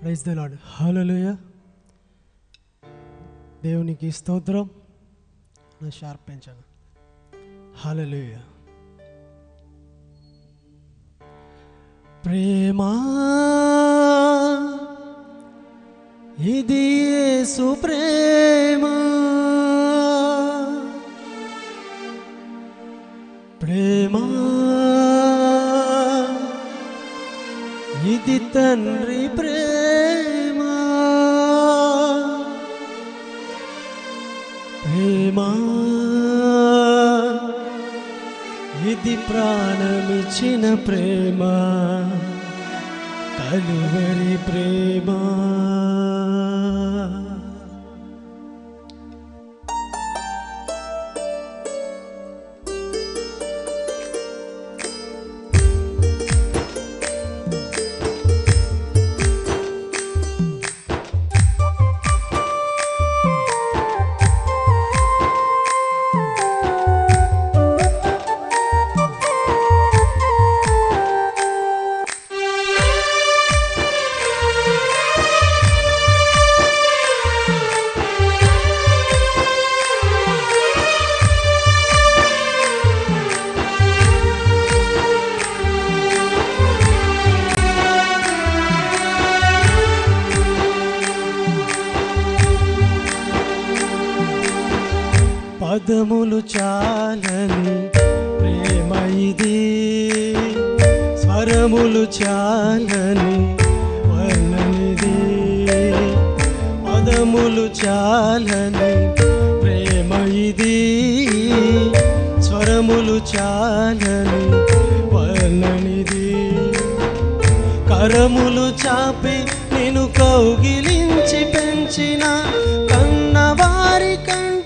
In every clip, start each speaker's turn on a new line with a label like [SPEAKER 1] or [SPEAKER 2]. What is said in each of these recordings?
[SPEAKER 1] Praise the lord హలోయ దేవునికి స్తోత్రం. నా షార్ప్ పెంచాను హలోయ ప్రేమా ఇది సుప్రేమా ప్రేమ. ఇది ప్రాణమిచ్చిన ప్రేమ. కలువరి ప్రేమా. పదములు చాలని ప్రేమ ఇది స్వరములు చాలని వర్ణనిది. పదములు చాలని ప్రేమ ఇది స్వరములు చాలని వర్ణనిది. కరములు చాపి నేను కౌగిలించి పెంచిన కన్నవారి కంటే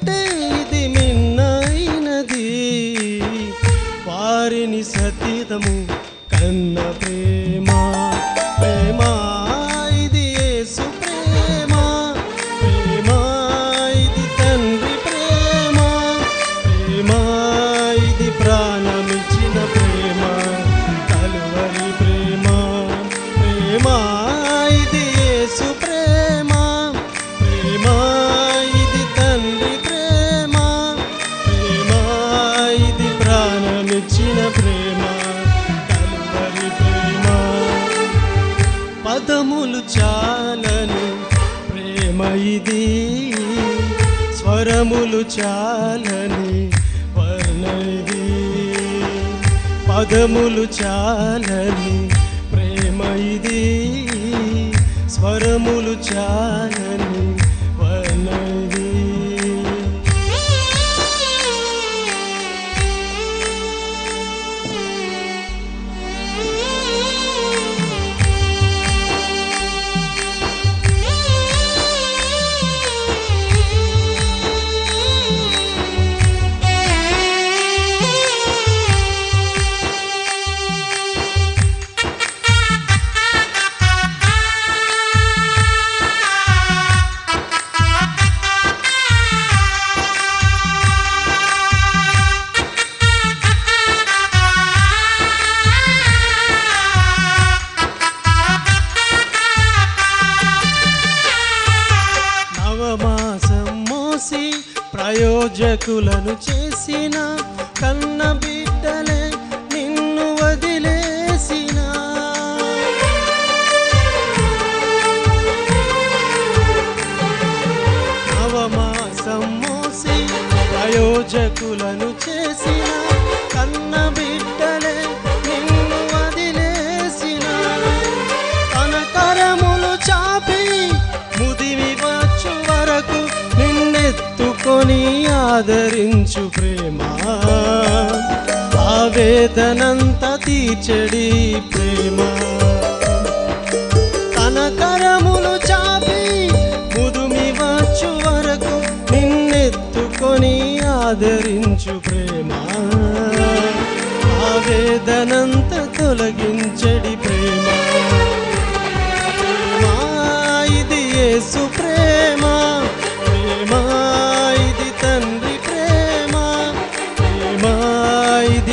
[SPEAKER 1] చాలని వర్ణది పదములు చాలని ప్రేమ ఇది. స్వరములు చాలని యోజకులను చేసిన కన్న బిడ్డలే నిన్ను వదిలేసిన. అవమాసం మోసి అయోజకులను నిన్నెత్తుకొని ఆదరించు ప్రేమ. ఆవేదనంత తీర్చడి ప్రేమ. తన కరములు చాపి ముదుమి వచ్చు వరకు నిన్నెత్తుకొని ఆదరించు ప్రేమ. ఆవేదనంత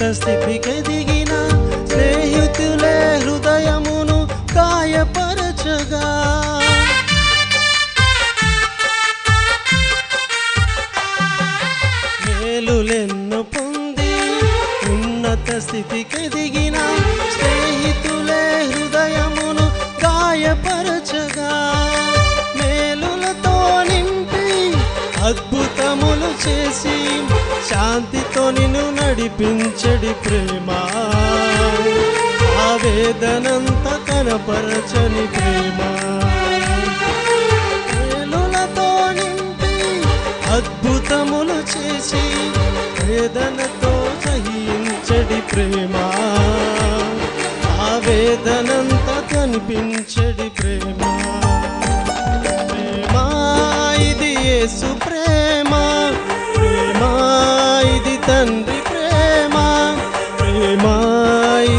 [SPEAKER 1] ఉన్నత స్థితికి ఎదిగిన స్నేహితులే హృదయమును గాయపరచగా. మేలులెన్ను పొంది ఉన్నత స్థితికి దిగిన చూపించడి ప్రేమ. ఆవేదనంత కనపరచని ప్రేమ. వేలులతో నింపి అద్భుతములు చేసి వేదనతో సహించడి ప్రేమ. ఆవేదనంత కనిపించడి ప్రేమ. ప్రేమ ఇది యేసు ప్రేమ. ప్రేమ ఇది తండ్రి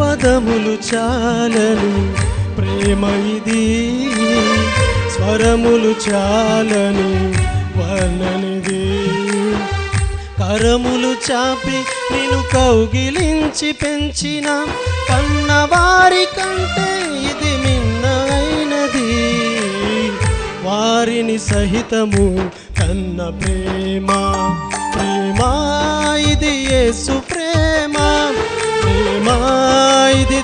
[SPEAKER 1] పదములు చాలను ప్రేమ ఇది. స్వరములు చాలను వర్ణనిది కరములు చాపి నేను కౌగిలించి పెంచిన కన్నవారి కంటే ఇది మిన్నైనది వారిని సహితము కన్న ప్రేమ.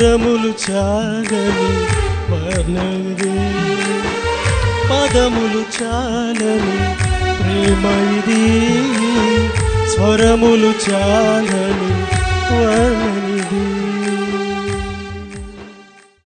[SPEAKER 1] స్వరములు చాలని వర్ణది పదములు చాలని ప్రేమ ఇది. స్వరములు చాలని వర్ణ